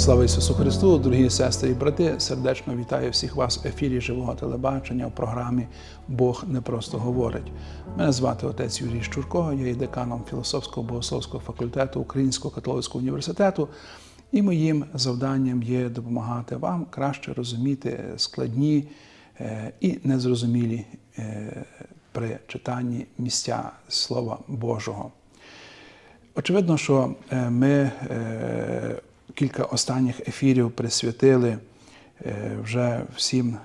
Слава Ісусу Христу, дорогі сестри і брати! Сердечно вітаю всіх вас в ефірі живого телебачення в програмі Бог не просто говорить. Мене звати отець Юрій Щурко, я є деканом філософського богословського факультету Українського католицького університету. І моїм завданням є допомагати вам краще розуміти складні е, і незрозумілі е, при читанні місця Слова Божого. Очевидно, що е, ми кілька останніх ефірів присвятили е, вже всім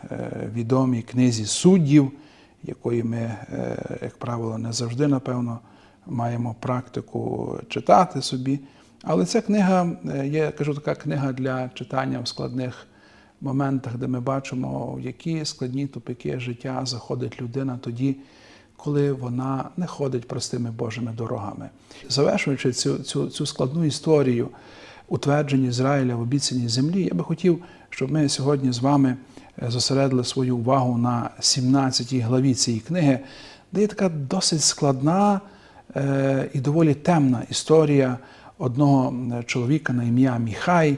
відомій книзі суддів, якої ми, як правило, не завжди, напевно, маємо практику читати собі. Але ця книга є, кажу, така книга для читання в складних моментах, де ми бачимо, в які складні тупики життя заходить людина тоді коли вона не ходить простими Божими дорогами. Завершуючи цю, цю, цю складну історію утвердження Ізраїля в обіцяній землі, я би хотів, щоб ми сьогодні з вами е, зосередили свою увагу на 17 главі цієї книги, де є така досить складна е, і доволі темна історія одного чоловіка на ім'я Міхай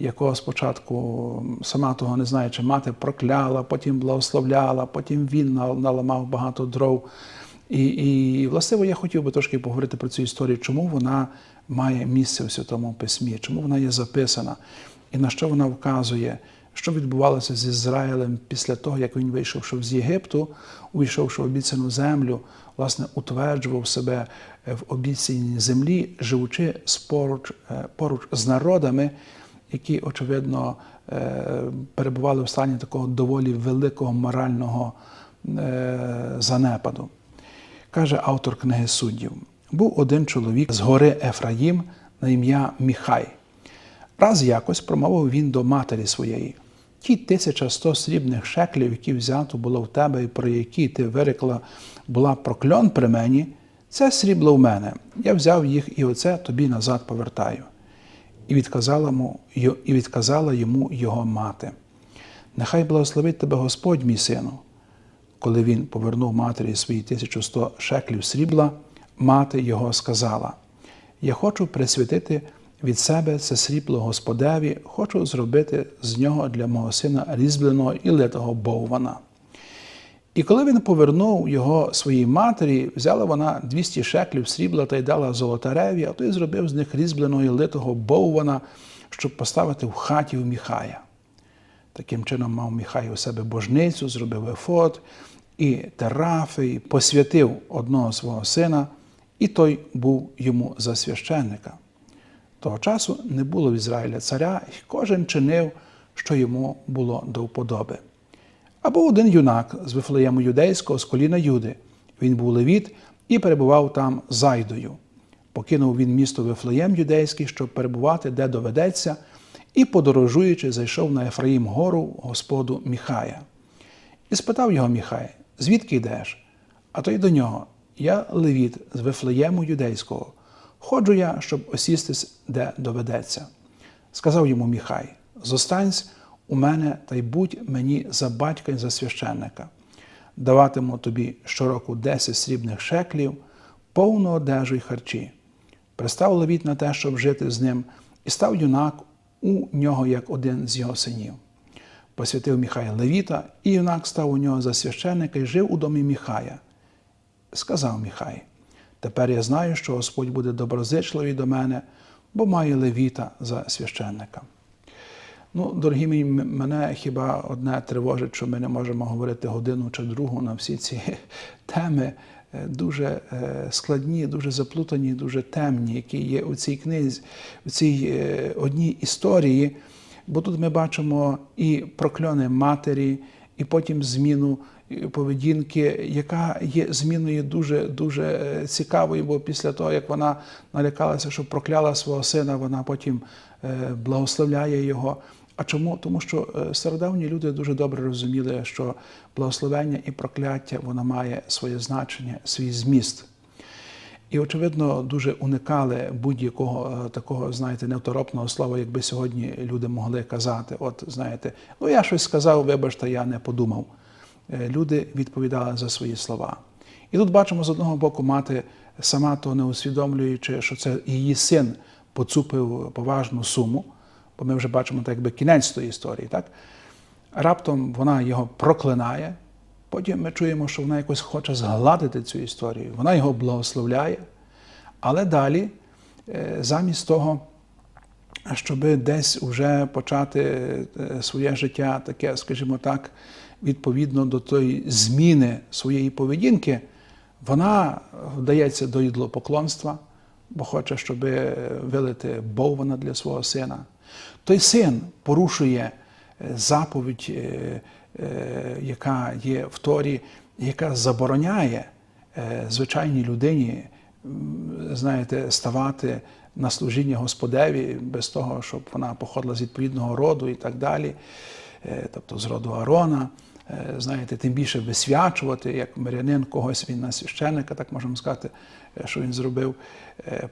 якого спочатку сама того не знаючи, мати прокляла, потім благословляла, потім він наламав багато дров. І, і власне, я хотів би трошки поговорити про цю історію, чому вона має місце у Святому Письмі, чому вона є записана, і на що вона вказує, що відбувалося з Ізраїлем після того, як він вийшов з Єгипту, увійшовши в обіцяну землю, власне, утверджував себе в обіцяній землі, живучи поруч, е, поруч з народами які, очевидно, е, перебували в стані такого доволі великого морального е, занепаду. Каже автор книги суддів: був один чоловік з гори Ефраїм на ім'я Міхай. Раз якось промовив він до матері своєї. Ті 1100 срібних шеклів, які взято було в тебе, і про які ти вирекла, була прокльон при мені, це срібло в мене. Я взяв їх і оце тобі назад повертаю і відказала йому, і відказала йому його мати. Нехай благословить тебе Господь, мій сину. Коли він повернув матері свої 1100 шеклів срібла, мати його сказала: Я хочу присвятити від себе це срібло Господеві, хочу зробити з нього для мого сина різьбленого і литого боввана. І коли він повернув його своїй матері, взяла вона 200 шеклів срібла та й дала золотареві, а той зробив з них різьбленого і литого боввана, щоб поставити в хаті у Міхая. Таким чином мав Міхай у себе божницю, зробив ефот і терафи, і посвятив одного свого сина, і той був йому за священника. Того часу не було в Ізраїля царя, і кожен чинив, що йому було до вподоби. Або один юнак з Вифлеєму юдейського з коліна Юди. Він був левіт і перебував там зайдою. Покинув він місто Вифлеєм юдейський, щоб перебувати, де доведеться, і, подорожуючи, зайшов на Ефраїм гору Господу Міхая. І спитав його Міхай, звідки йдеш? А той до нього: Я левіт з Вифлеєму юдейського. Ходжу я, щоб осістись, де доведеться. Сказав йому Міхай: Зостанься у мене та й будь мені за батька і за священника. Даватиму тобі щороку 10 срібних шеклів, повну одежу й харчі. Пристав левіт на те, щоб жити з ним, і став юнак у нього як один з його синів. Посвятив Міхая Левіта, і юнак став у нього за священника і жив у домі Міхая. Сказав Міхай: Тепер я знаю, що Господь буде доброзичливий до мене, бо має Левіта за священника. Ну, дорогі мої, мене хіба одне тривожить, що ми не можемо говорити годину чи другу на всі ці теми е, дуже е, складні, дуже заплутані, дуже темні, які є у цій книзі, у цій е, одній історії. Бо тут ми бачимо і прокльони матері, і потім зміну поведінки, яка є зміною дуже дуже цікавою, бо після того, як вона налякалася, що прокляла свого сина, вона потім благословляє його. А чому? Тому що е, стародавні люди дуже добре розуміли, що благословення і прокляття воно має своє значення, свій зміст. І, очевидно, дуже уникали будь-якого е, такого, знаєте, невторопного слова, якби сьогодні люди могли казати. От, знаєте, ну я щось сказав, вибачте, я не подумав. Е, люди відповідали за свої слова. І тут бачимо з одного боку мати, сама то не усвідомлюючи, що це її син поцупив поважну суму бо ми вже бачимо так, якби кінець тої історії. Так? Раптом вона його проклинає. Потім ми чуємо, що вона якось хоче згладити цю історію. Вона його благословляє. Але далі, е, замість того, щоб десь вже почати е, своє життя, таке, скажімо так, відповідно до тої зміни своєї поведінки, вона вдається до ідлопоклонства, бо хоче, щоб вилити боввана для свого сина. Той син порушує е, заповідь, яка є в Торі, яка забороняє звичайній людині знаєте, ставати на служіння Господеві без того, щоб вона походила з відповідного роду і так далі, е, тобто з роду Арона. Е, знаєте, тим більше висвячувати, як мирянин когось він на священника, так можемо сказати, е, що він зробив.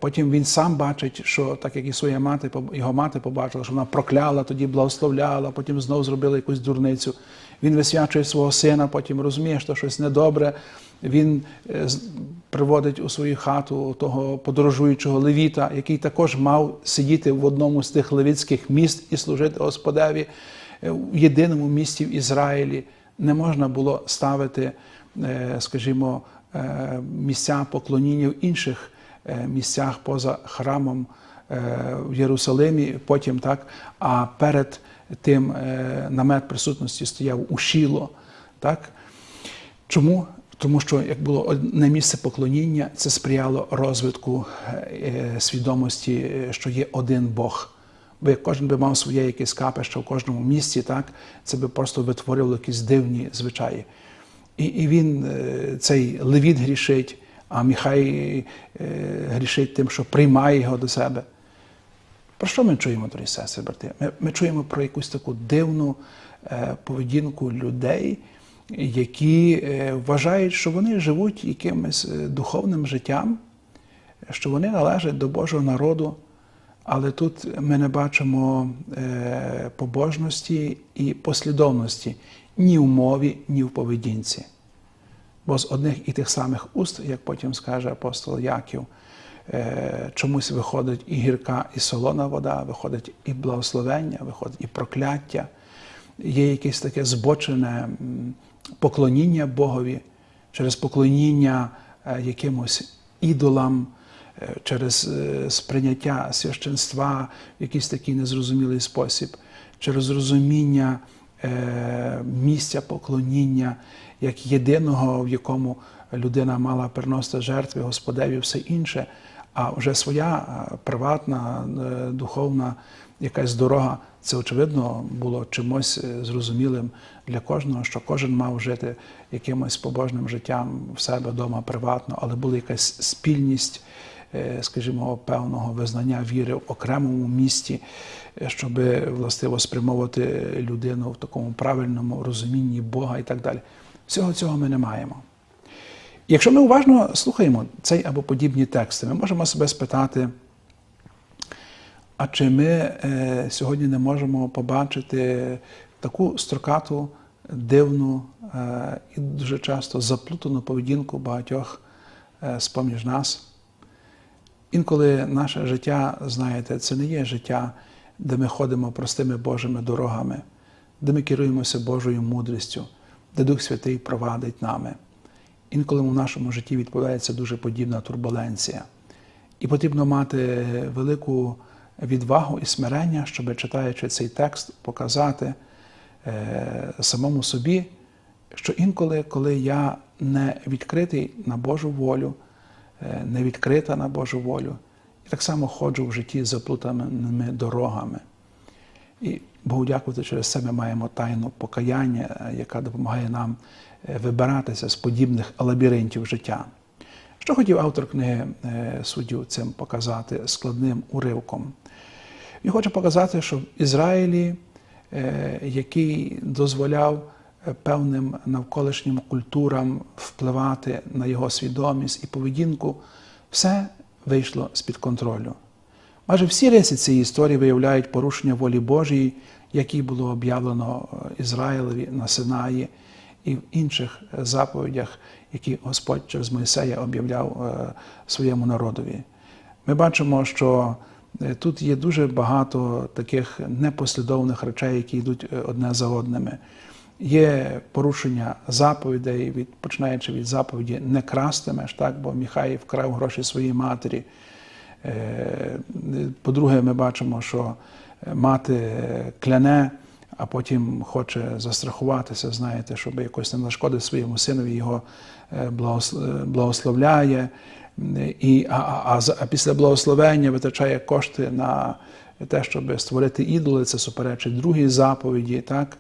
Потім він сам бачить, що так як і своя мати, його мати побачила, що вона прокляла, тоді благословляла, потім знову зробила якусь дурницю. Він висвячує свого сина, потім розуміє, що щось недобре. Він приводить у свою хату того подорожуючого левіта, який також мав сидіти в одному з тих левітських міст і служити Господеві в єдиному місті в Ізраїлі. Не можна було ставити, е, скажімо, е, місця поклоніння в інших е, місцях поза храмом в Єрусалимі, потім так, а перед тим намет присутності стояв у Шіло. Так? Чому? Тому що як було одне місце поклоніння, це сприяло розвитку е, свідомості, е, що є один Бог. Бо як кожен би мав своє якесь капище в кожному місці, так це би просто витворювало якісь дивні звичаї. І і він, е, цей левіт грішить, а Міхай грішить тим, що приймає його до себе. Про що ми чуємо, дорогі сестри, брати? Ми, ми чуємо про якусь таку дивну поведінку людей які е, вважають, що вони живуть якимось е, духовним життям, що вони належать до Божого народу, але тут ми не бачимо е, побожності і послідовності ні в мові, ні в поведінці. Бо з одних і тих самих уст, як потім скаже апостол Яків, чомусь виходить і гірка, і солона вода, виходить і благословення, виходить і прокляття, є якесь таке збочене поклоніння Богові, через поклоніння е, якимось ідолам, е, через е, сприйняття священства в якийсь такий незрозумілий спосіб, через розуміння місця поклоніння як єдиного, в якому людина мала приносити жертви Господеві, все інше, а вже своя приватна, духовна якась дорога. Це, очевидно, було чимось е, зрозумілим для кожного, що кожен мав жити якимось побожним життям в себе вдома приватно, але була якась спільність, е, скажімо, певного визнання віри в окремому місті, е, щоб властиво спрямовувати людину в такому правильному розумінні Бога і так далі. Всього цього ми не маємо. Якщо ми уважно слухаємо цей або подібні тексти, ми можемо себе спитати. А чи ми е, сьогодні не можемо побачити таку строкату, дивну е, і дуже часто заплутану поведінку багатьох е, з-поміж нас? Інколи наше життя, знаєте, це не є життя, де ми ходимо простими Божими дорогами, де ми керуємося Божою мудрістю, де Дух Святий провадить нами. Інколи в нашому житті відбувається дуже подібна турбуленція. І потрібно мати велику відвагу і смирення, щоб читаючи цей текст, показати е, самому собі, що інколи, коли я не відкритий на Божу волю, не відкрита на Божу волю, і так само ходжу в житті заплутаними дорогами. І Богу дякувати, через це ми маємо тайну покаяння, яка допомагає нам е, вибиратися з подібних лабіринтів життя. Що хотів автор книги суддю цим показати складним уривком? Він хоче показати, що в Ізраїлі, е, який дозволяв е, певним навколишнім культурам впливати на його свідомість і поведінку, все вийшло з-під контролю. Майже всі риси цієї історії виявляють порушення волі Божої, які було об'явлено е, Ізраїлеві на Синаї і в інших заповідях, які Господь через Мойсея об'являв своєму народові. Ми бачимо, що Е, Тут є дуже багато таких непослідовних речей, які йдуть е, одне за одними. Є порушення заповідей, від, починаючи від заповіді не крастимеш, так, бо Міхай вкрав гроші своїй матері. Е, По-друге, ми бачимо, що мати кляне, а потім хоче застрахуватися, знаєте, щоб якось не нашкодити своєму синові, його е, е, благословляє. І, а, а, а після благословення витрачає кошти на те, щоб створити ідоли, це суперечить другій заповіді. Так?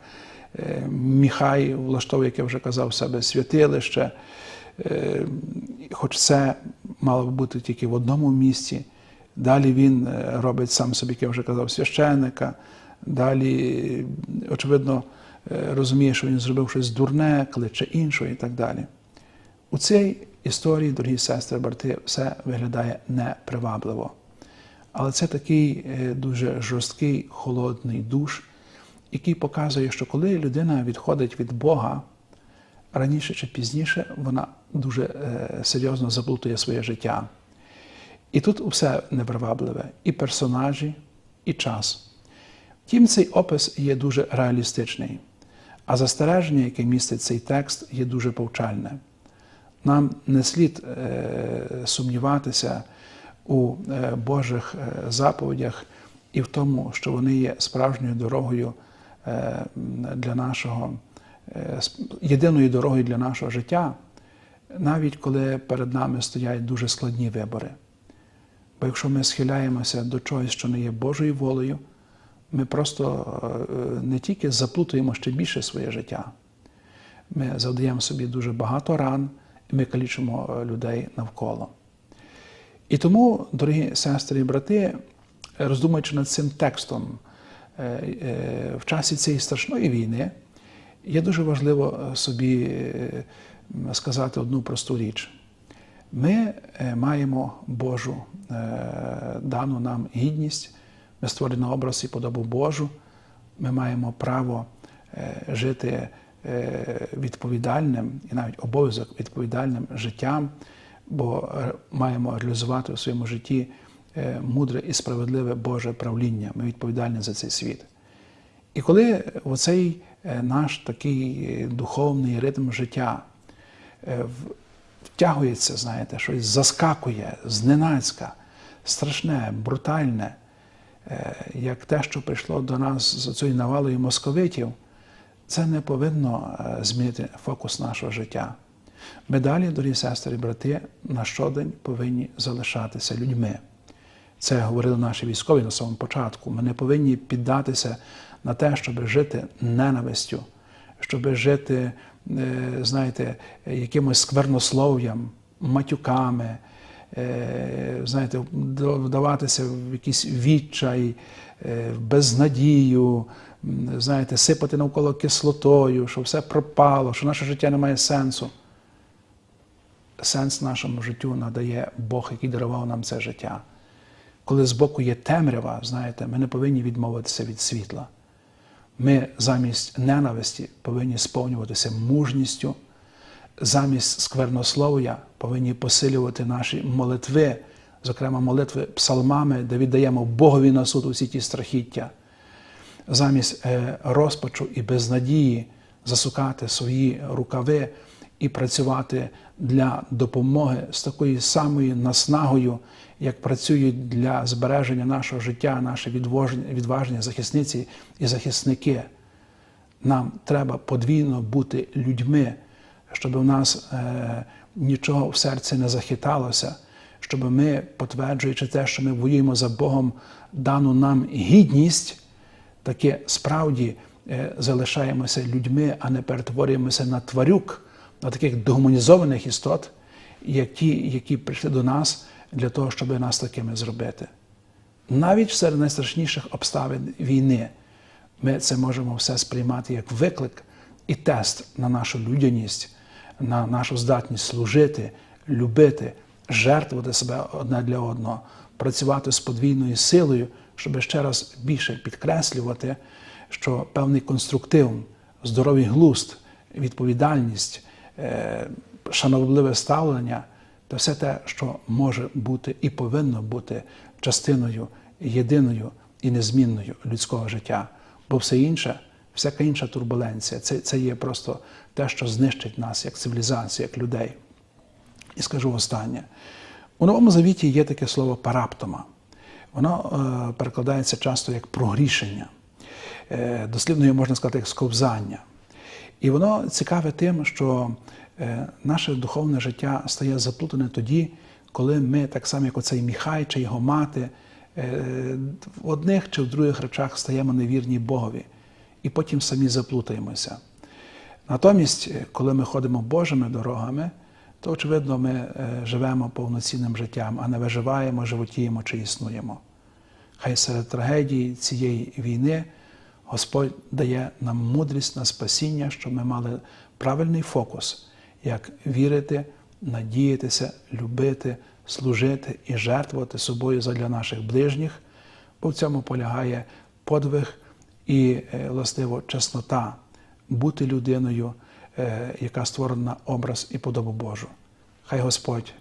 Е, Міхай влаштовує, як я вже казав, себе святилище. Е, Хоч це мало б бути тільки в одному місці. Далі він е, робить сам собі, як я вже казав, священника. Далі, очевидно, розуміє, що він зробив щось дурне, кличе іншого і так далі. У цій історії, дорогі сестри, брати, все виглядає непривабливо. Але це такий дуже жорсткий, холодний душ, який показує, що коли людина відходить від Бога, раніше чи пізніше вона дуже е, серйозно заплутує своє життя. І тут все непривабливе, і персонажі, і час. Втім, цей опис є дуже реалістичний, а застереження, яке містить цей текст, є дуже повчальне. Нам не слід е, сумніватися у е, Божих заповідях і в тому, що вони є справжньою дорогою для нашого, е, єдиною дорогою для нашого життя, навіть коли перед нами стоять дуже складні вибори. Бо якщо ми схиляємося до чогось, що не є Божою волею, ми просто е, не тільки заплутуємо ще більше своє життя, ми завдаємо собі дуже багато ран, і ми калічимо е, людей навколо. І тому, дорогі сестри і брати, роздумуючи над цим текстом е, е, в часі цієї страшної війни, є дуже важливо собі е, сказати одну просту річ. Ми е, маємо Божу е, дану нам гідність, ми створені образ і подобу Божу, ми маємо право е, жити е, відповідальним і навіть обов'язок відповідальним життям, бо е, маємо реалізувати у своєму житті е, мудре і справедливе Боже правління. Ми відповідальні за цей світ. І коли оцей е, наш такий е, духовний ритм життя е, втягується, знаєте, щось заскакує зненацька, страшне, брутальне, е, як те, що прийшло до нас з цією навалою московитів, це не повинно е, змінити фокус нашого життя. Ми далі, дорогі сестри і брати, на щодень повинні залишатися людьми. Це говорили наші військові на самому початку. Ми не повинні піддатися на те, щоб жити ненавистю, щоб жити, е, знаєте, якимось сквернослов'ям, матюками, е, знаєте, вдаватися в якийсь відчай, е, в безнадію, знаєте, сипати навколо кислотою, що все пропало, що наше життя не має сенсу. Сенс нашому життю надає Бог, який дарував нам це життя. Коли збоку є темрява, знаєте, ми не повинні відмовитися від світла. Ми замість ненависті повинні сповнюватися мужністю, замість сквернослов'я повинні посилювати наші молитви, зокрема молитви псалмами, де віддаємо Богові на суд усі ті страхіття. Замість е, розпачу і безнадії засукати свої рукави і працювати для допомоги з такою самою наснагою, як працюють для збереження нашого життя, наші відважні, захисниці і захисники. Нам треба подвійно бути людьми, щоб у нас е, нічого в серці не захиталося, щоб ми, потверджуючи те, що ми воюємо за Богом, дану нам гідність, таки справді е, залишаємося людьми, а не перетворюємося на тварюк, таких дегуманізованих істот, які, які прийшли до нас для того, щоб нас такими зробити. Навіть серед найстрашніших обставин війни ми це можемо все сприймати як виклик і тест на нашу людяність, на нашу здатність служити, любити, жертвувати себе одне для одного, працювати з подвійною силою, щоб ще раз більше підкреслювати, що певний конструктив, здоровий глузд, відповідальність, шановливе ставлення та все те, що може бути і повинно бути частиною єдиною і незмінною людського життя, бо все інше, всяка інша турбуленція, це, це є просто те, що знищить нас як цивілізацію, як людей. І скажу останнє. У Новому Завіті є таке слово параптома. Воно е, перекладається часто як прогрішення. Е, дослівно його можна сказати як сковзання. І воно цікаве тим, що е, наше духовне життя стає заплутане тоді, коли ми, так само як оцей Міхай чи його мати, е, в одних чи в других речах стаємо невірні Богові, і потім самі заплутаємося. Натомість, е, коли ми ходимо Божими дорогами, то, очевидно, ми живемо повноцінним життям, а не виживаємо, животіємо чи існуємо. Хай серед трагедії цієї війни Господь дає нам мудрість на спасіння, щоб ми мали правильний фокус, як вірити, надіятися, любити, служити і жертвувати собою задля наших ближніх, бо в цьому полягає подвиг і, е, властиво, чеснота бути людиною, е, яка створена на образ і подобу Божу. Хай Господь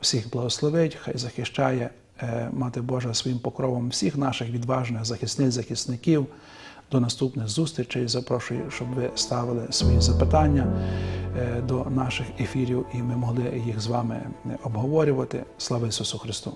всіх благословить, хай захищає е, Мати Божа своїм покровом всіх наших відважних захисниць, захисників. До наступних зустрічей запрошую, щоб ви ставили свої запитання е, до наших ефірів, і ми могли їх з вами обговорювати. Слава Ісусу Христу!